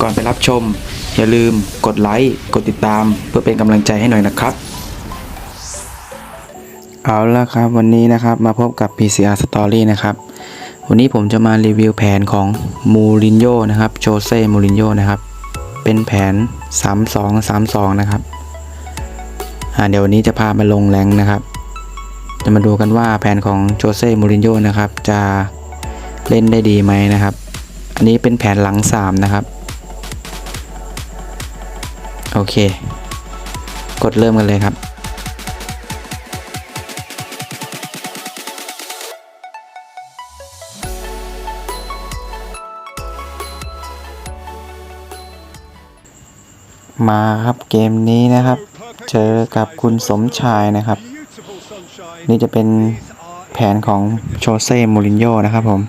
ก่อนไปรับชม อย่าลืมกดไลค์กดติดตาม เพื่อเป็นกำลังใจให้หน่อยนะครับ เอาละครับวันนี้นะครับมาพบกับ PCR Story นะครับ วันนี้ผมจะมารีวิวแผนของมูรินโญ่นะครับโจเซ่มูรินโญ่นะครับเป็นแผน 3-2-3-2 นะครับเดี๋ยววันนี้จะพามาลงแรงนะครับ จะมาดูกันว่าแผนของโจเซ่มูรินโญ่นะครับจะเล่นได้ดีไหมนะครับ อันนี้เป็นแผนหลัง 3 นะครับ โอเค กดเริ่มกันเลยครับ มาครับเกมนี้นะครับ เจอกับคุณสมชายนะครับ นี่จะเป็นแผนของโชเซ่มูรินโญ่นะครับผม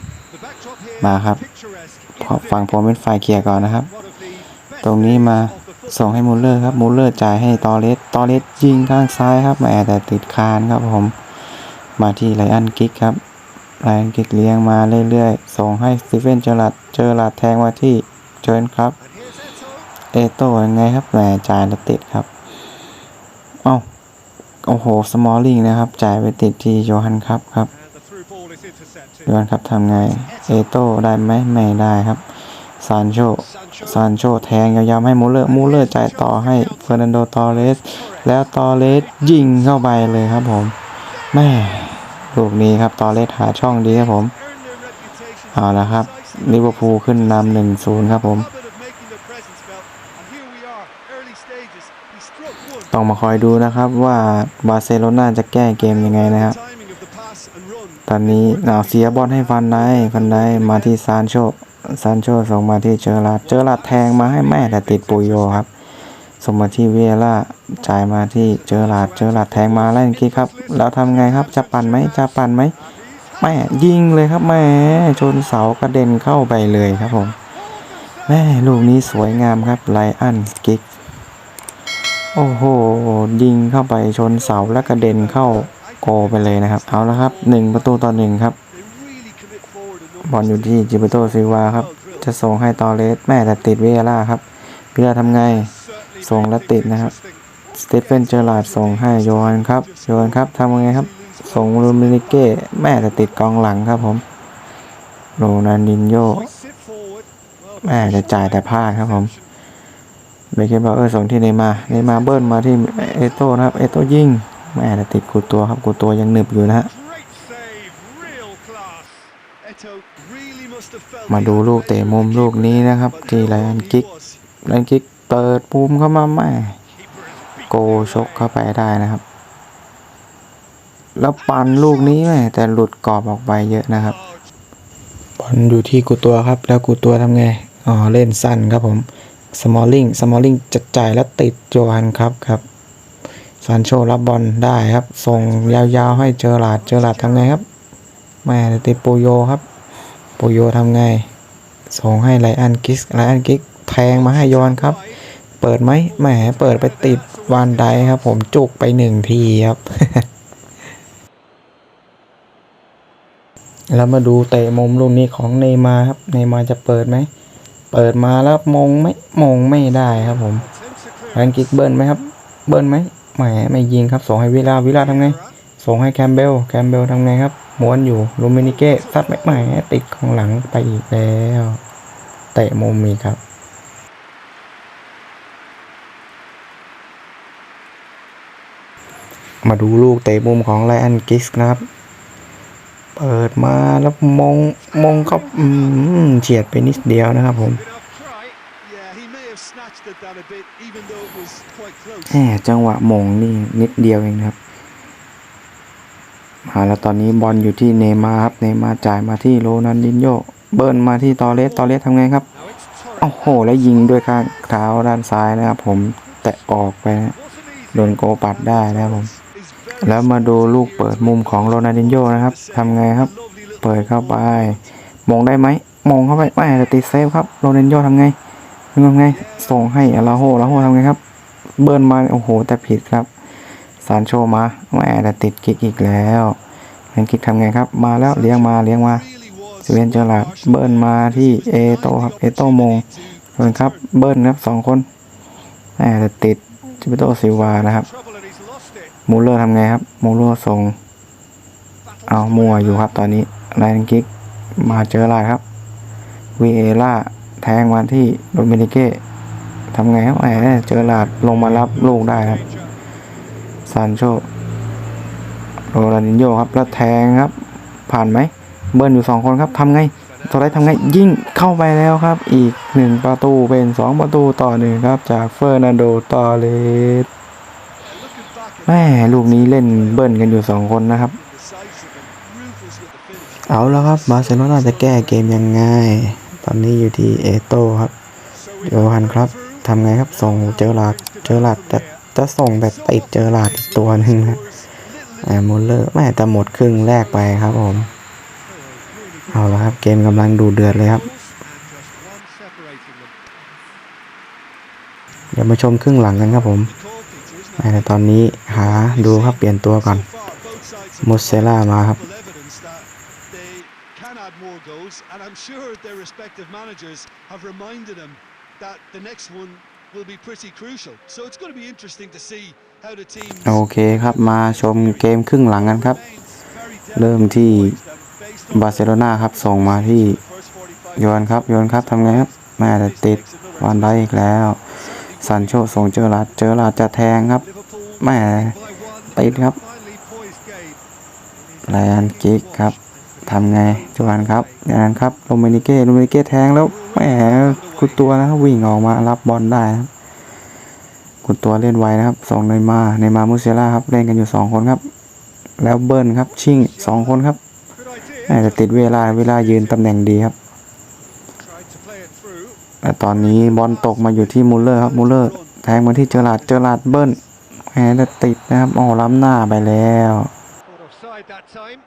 มาครับ ฝั่งผมเป็นฝ่ายเคลียร์ก่อนนะครับ ตรงนี้มา ส่งให้มูลเลอร์ครับมูลเลอร์จ่ายให้ตอเลสตอเลสยิงข้างซ้ายครับแหมแต่ติดคานครับผม มาที่ไลอันกิกครับไลอันกิกเลี้ยงมาเรื่อยๆ ส่งให้สตีเฟนเจอรัดเจอรัดแทงมาที่เจนครับเอโต้ยังไงครับแหมจ่ายแล้วติดครับ เอ้าโอ้โหสมอลลิงนะครับ จ่ายไปติดที่โยฮันครับครับโยฮันครับทำไงเอโต้ได้ไหมไม่ได้ครับซานโช ซานโชแทงยาวๆให้มูเลอร์มูเลอร์จ่ายต่อให้เฟอร์นันโดตอเรส แล้วตอเรสยิงเข้าไปเลยครับผมแม่ลูกนี้ครับตอเรสหาช่องดีครับผมเอาละครับลิเวอร์พูลขึ้นนำหนึ่งศูนย์ครับผม ต้องมาคอยดูนะครับว่าบาร์เซโลนาจะแก้เกมยังไงนะครับ ตอนนี้หนาวเสียบอลให้ฟันได้ฟันได้มาที่ซานโช ซานโชส่งมาที่เจอราดเจอราดแทงมาให้แม่แต่ติดปุยโยครับส่งมาที่เวียร่าจ่ายมาที่เจอราดเจอราดแทงมาแล้วกี้ครับ แล้วทำไงครับจะปั่นไหมจะปั่นไหมแม่ยิงเลยครับแม่ชนเสากระเด็นเข้าไปเลยครับผมแม่ลูกนี้สวยงามครับไลอันกิกโอ้โหยิงเข้าไปชนเสาแล้วกระเด็นเข้าโกไปเลยนะครับ เอาละครับหนึ่งประตูต่อหนึ่งครับ บอลอยู่ที่จิเบโตซิวาครับ จะส่งให้ตอเลสแม่แต่ติดเวล่าครับเวลาทำไง ส่งแล้วติดนะครับ สเตเฟนเจอร์ลาดส่งให้โยฮันครับ โยฮันครับทำไงครับ ส่งลูมินิเก้แม่แต่ติดกองหลังครับผมโรนันดินโยแม่จะจ่ายแต่พลาดครับผมเบเกนบอลเออร์ส่งที่เนมาเนมาเบิ้ลมาที่เอโต้นะครับ เอโต้ยิงแม่แต่ติดกูตัวครับกูตัวยังหนึบอยู่นะฮะ มาดูลูกเตะมุมลูกนี้นะครับ ที่ไลอันกิกไลอันกิกเปิดมุมเข้ามาแม่โกชกเข้าไปได้นะครับ แล้วปันลูกนี้แม่แต่หลุดกรอบออกไปเยอะนะครับบอลอยู่ที่กูตัวครับ แล้วกูตัวทำไงอ๋อเล่นสั้นครับผมสมอลลิงสมอลลิงจะจ่ายแล้วติดโจฮันครับครับซานโชรับบอลได้ครับส่งยาวๆให้เจอหลาดเจอหลาดทำไงครับ แม่ติดโปโยครับโปโยทำไง ส่งให้ไลอันกิกไลอันกิกแทงมาให้ยอนครับ เปิดไหมแหมเปิดไปติดวานไดครับ ผมจุกไปหนึ่งทีครับ แล้วมาดูเตะมุมลูกนี้ของเนมาร์ครับเนมาร์จะเปิดไหม เปิดมาแล้วมงไม่มงไม่ได้ครับผมแรงกิกเบิร์นไหมครับ เบิร์นไหมแหมไม่ยิงครับส่งให้วิลาวิลาทำไง ส่งให้แคมเบลแคมเบลทำไงครับ ม้วนอยู่ลูมินิเก้ซัดไม่แหมติดของหลังไปอีกแล้ว เตะมุมมีครับมาดูลูกเตะมุมของไลอันกิกนะครับ เปิดมาแล้วมงมงเข้าอืมเฉียดไปนิดเดียวนะครับผมแหมจังหวะมงนี่นิดเดียวเองนะครับ มาแล้วตอนนี้บอลอยู่ที่เนมาครับเนมาจ่ายมาที่โรนันดินโยเบิร์นมาที่ตอเลสตอเลสทำไงครับโอ้โห แล้วยิงด้วยข้างเท้าด้านซ้ายนะครับผมแตะออกไปนะโดนโกปัดได้นะครับผม แล้วมาดูลูกเปิดมุมของโรนันดินโยนะครับทำไงครับ เปิดเข้าไปมงได้ไหมมงเข้าไปไม่แต่ติดเซฟครับโรนันดินโยทำไงทำไงส่งให้อาราโฮอาราโฮทำไงครับ เบิร์นมาโอ้โห แต่ผิดครับ ซานโชมาแหม่แต่ติดกิกอีกแล้วแมนกิกทำไงครับ มาแล้วเลี้ยงมาเลี้ยงมาสเวนเจอร์ลาดเบิร์นมาที่เอโตครับเอโตมงเห็นครับเบิ้ลครับสองคนแหมแต่ติดจิปิโตซิวานะครับมูเลอร์ทำไงครับมูเลอร์ส่งเอามัวอยู่ครับตอนนี้ไลนกิกมาเจอลาดครับวีเอล่าแทงมาที่โดมินิเก้ทำไงครับแหมเจอลาดลงมารับลูกได้ครับ ซานโชโรนัลดินโยครับแล้วแทงครับ ผ่านไหม เบิ้ลอยู่สองคนครับทำไงตัวไรทำไงยิ่งเข้าไปแล้วครับ อีกหนึ่งประตูเป็นสองประตูต่อหนึ่งครับ จากเฟอร์นันโดตอเลสแม่ลูกนี้เล่นเบิ้ลกันอยู่สองคนนะครับ เอาแล้วครับบาร์เซโลนาจะแก้เกมยังไง ตอนนี้อยู่ที่เอโต้ครับ So โยฮันครับทำไงครับส่งเจอหลาดเจอหลาดจะ จะส่งแบบติดเจอหลาดอีกตัวหนึ่งนะแอมมูเลอร์แม่แต่หมดครึ่งแรกไปครับผม เอาละครับ เกมกำลังดูเดือดเลยครับ เดี๋ยวมาชมครึ่งหลังกันครับผมแต่ตอนนี้หาดูครับเปลี่ยนตัวก่อนมูเซล่ามาครับ more goals, and I'm sure their respective managers will be pretty crucial. So it's going to be interesting to see how the team โอเคครับมาชมเกมครึ่งหลังกันครับ เริ่มที่บาร์เซโลนาครับส่งมาที่โยนครับโยนครับทำไงครับแม่แต่ติดวันได้อีกแล้วซันโชส่งเจอราดเจอราดจะแทงครับแม่ติดครับไลอันกิกครับ ทำไงจวนครับอย่านครับโรเมนิเก้โรเมนิเก้แทงแล้วแหมกุดตัวนะวิ่งออกมารับบอลได้นะครับกุดตัวเล่นไวนะครับส่งเนยมาเนยมามุสเซล่าครับเล่นกันอยู่สองคนครับ แล้วเบิ้ลครับชิ่งสองคนครับแหมแต่ติดเวลาเวลายืนตำแหน่งดีครับแต่ตอนนี้บอลตกมาอยู่ที่มูลเลอร์ครับมูลเลอร์แทงมาที่เจอราดเจอราดเบิ้ลแหมแต่ติดนะครับโอ้ล้ำหน้าไปแล้ว offside that time.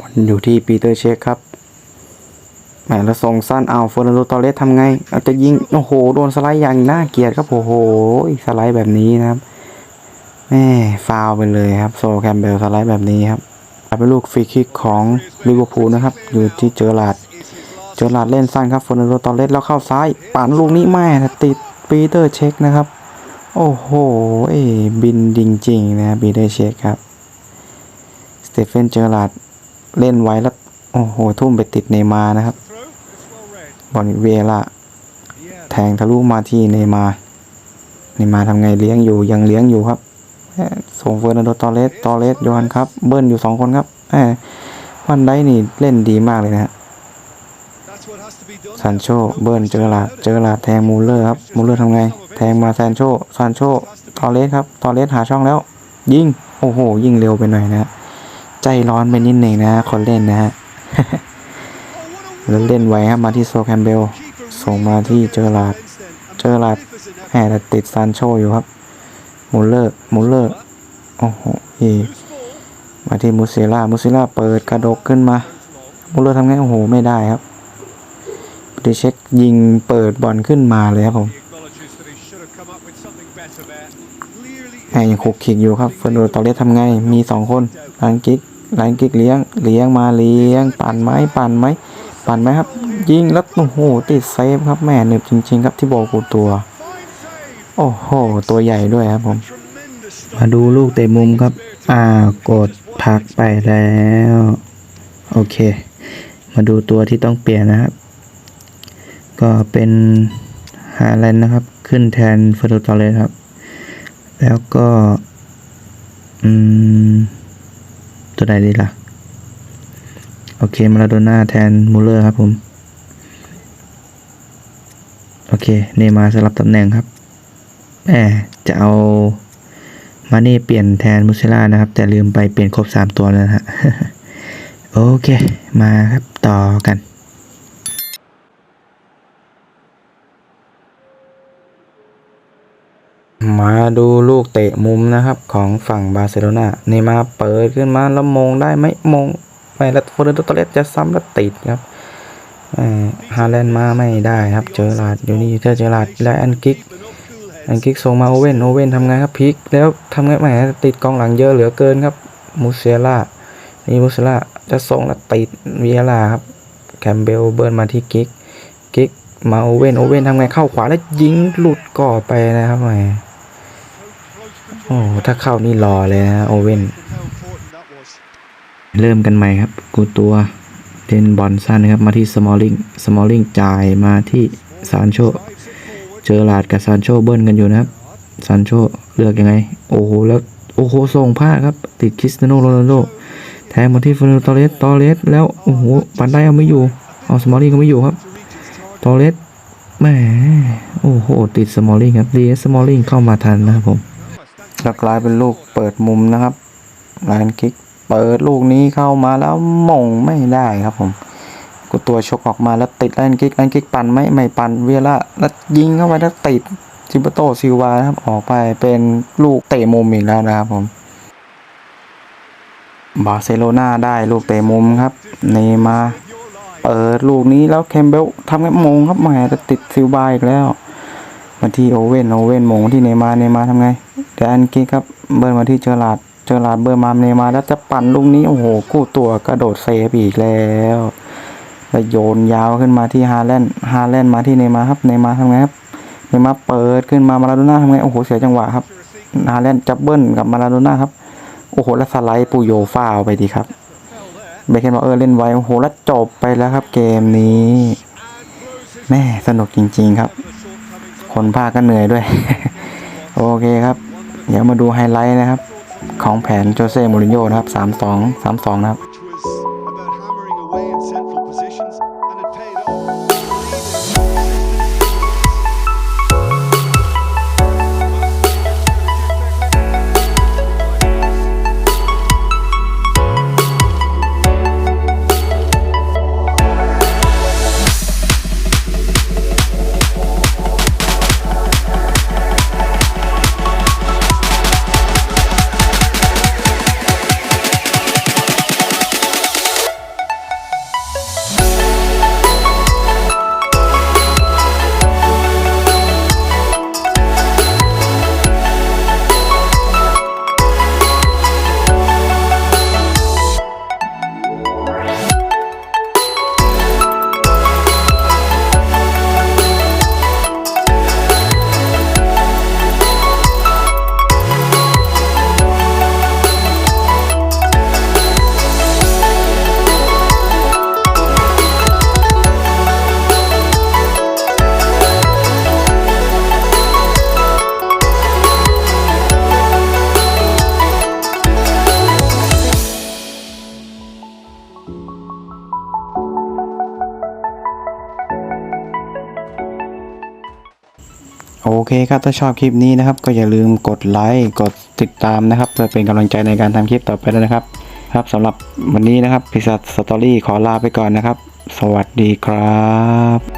บ อยู่ที่ปีเตอร์เชคครับแหมแล้วส่งสั้นเอาเฟอร์นันโดตอเรสทำไงเอาจะยิง โอ้โห โดนสไลด์อย่างน่าเกลียดครับ โอ้โหสไลด์แบบนี้นะครับแม่ฟาวล์ไปเลยครับ โซแคมเบลสไลด์แบบนี้ครับเป็นลูกฟรีคิกของลิเวอร์พูลนะครับ อยู่ที่เจอร์ลาดเจอร์ลาดเล่นสั้นครับเฟอร์นันโดตอเรสแล้วเข้าซ้ายปั่นลูกนี้แม่ติดปีเตอร์เช็คนะครับ โอ้โหเอ้บินจริงๆนะปีเตอร์เช็คครับสเตเฟนเจอร์ลาด เล่นไว้แล้ว โอ้โห ทุ่มไปติดเนมานะครับ บอลเวล่าแทงทะลุมาที่เนมาเนมาทำไงเลี้ยงอยู่ยังเลี้ยงอยู่ครับส่งเฟอร์นันโดตอเรสตอเรสโยฮันครับ เบิ้ลอยู่สองคนครับวันได้นี่เล่นดีมากเลยนะฮะซานโชเบิ้ลเจอลาเจอลาแทงมูลเลอร์ครับมูลเลอร์ทำไง แทงมาซานโชซานโชตอเรสครับตอเรสหาช่องแล้ว ยิง โอ้โห ยิงเร็วไปหน่อยนะฮะ ใจร้อนไปนิดหนึ่งนะฮะคนเล่นนะฮะแล้วเล่นไวครับมาที่โซแคมเบลส่งมาที่เจอหลาดเจอหลาดแหมแต่ติดซานโชอยู่ครับมูลเลอร์มูลเลอร์โอ้โหอีมาที่มูเซล่ามูเซล่าเปิดกระดกขึ้นมามูลเลอร์ทำไงโอ้โหไม่ได้ครับดิเช็คยิงเปิดบอลขึ้นมาเลยครับผมแหมยังคุกคิกอยู่ครับเฟอร์นันโดตอเรสทำไงมีสองคนลานกิก ลานกิกเลี้ยงเลี้ยงมาเลี้ยง ปั่นไหมปั่นไหมปั่นไหมครับ ยิงแล้วโอ้โหติดเซฟครับแม่หนึบจริง ๆ ครับที่บอกูตัว โอ้โห ตัวใหญ่ด้วยครับผม มาดูลูกเตะมุมครับ อ่ากดพักไปแล้ว โอเค มาดูตัวที่ต้องเปลี่ยนนะครับ ก็เป็นฮาแลนด์นะครับ ขึ้นแทนเฟอร์โดตอเรสครับ แล้วก็ อืม ตัวใดดีล่ะ โอเค มาราโดน่าแทนมูเลอร์ครับผม โอเค เนมาร์สลับตำแหน่งครับแหมจะเอามาเน่เปลี่ยนแทนมูเซล่านะครับ แต่ลืมไปเปลี่ยนครบสามตัวแล้วนะฮะ โอเค มาครับต่อกัน มาดูลูกเตะมุมนะครับของฝั่งบาร์เซโลนาเนย์มาเปิดขึ้นมาแล้วมงได้ไหมมงไม่แล้วโฟเดนตเลสจะซ้ำแล้วติดครับเอ่อฮาแลนด์มาไม่ได้ครับเจอหลาดอยู่นี่เจอเจอหลาดและอันกิกอันกิกส่งมาโอเว่นโอเว่นทำไงครับพิกแล้วทำไงแหมติดกองหลังเยอะเหลือเกินครับมูเซล่านี่มุสลาจะส่งแล้วติดเวียล่าครับแคมเบลเบิร์นมาที่กิกกิกมาโอเว่นโอเว่นทำไงเข้าขวาแล้วยิงหลุดก่อไปนะครับแหม โอ้ถ้าเข้านี่รอเลยนะโอเว่น เริ่มกันใหม่ครับ กูตัวเทนบอลสั้นนะครับ มาที่สมอลลิงสมอลลิงจ่ายมาที่ซานโชเจอหลาดกับซานโชเบิ้ลกันอยู่นะครับซานโชเลือกยังไง โอ้โหแล้วโอ้โหส่งพลาครับ ติดคริสเตียโนโรนัลโดแทงมาที่ฟ e นตอเรสตอเรสแล้ว โอ้โหปันได้เอาไม่อยู่เอาสมอลลิงก็ไม่อยู่ครับตอเรสแหมโอ้โหติดสมอลลิงครับดีสมอลลิงเข้ามาทันนะครับผม แล้วกลายเป็นลูกเปิดมุมนะครับลนคิกเปิดลูกนี้เข้ามาแล้วมงไม่ได้ครับผมกูตัวชกออกมาแล้วติดแลนคิกแลนคิกปั่นไหม่ไม่ปั่นเวียละแล้วยิงเข้าไปแล้วติดจิปโตซิวานะครับออกไปเป็นลูกเตะมุมอีกแล้วนะครับผมบาร์เซโลนาได้ลูกเตะมุมครับเนมาเปิดลูกนี้แล้วเคมเบลทำไงมงครับแหมแต่ติดซิลบาอีกแล้ว มาที่โอเว่นโอเว่นมงมาที่เนมาเนมาทำไงแดนกิกครับเบิร์มาที่เจอราดเจอราดเบิร์มาเนมาแล้วจะปั่นลูกนี้โอ้โหกู้ตัวกระโดดเซฟอีกแล้วแล้วโยนยาวขึ้นมาที่ฮาแลนด์ฮาแลนด์มาที่เนมาครับเนมาทำไงครับเนมาเปิดขึ้นมามาลาโดน่าทำไงโอ้โหเสียจังหวะครับฮาแลนด์จับเบิ้ลกับมาลาโดน่าครับโอ้โหแล้วสไลด์ปูโยฟาวไปดีครับเบเคนบอกเออเล่นไวโอ้โหแล้วจบไปแล้วครับเกมนี้แม่สนุกจริง ๆ ครับ คนภาคก็เหนื่อยด้วย โอเคครับ เดี๋ยวมาดูไฮไลท์นะครับ ของแผนโจเซ่มูรินโญ่นะครับ3-2 3-2นะครับ โอเคครับถ้าชอบคลิปนี้นะครับ ก็อย่าลืมกดไลค์กดติดตามนะครับ เพื่อเป็นกำลังใจในการทำคลิปต่อไปด้วยนะครับ ครับสำหรับวันนี้นะครับพิซซ่าสตอรี่ขอลาไปก่อนนะครับ สวัสดีครับ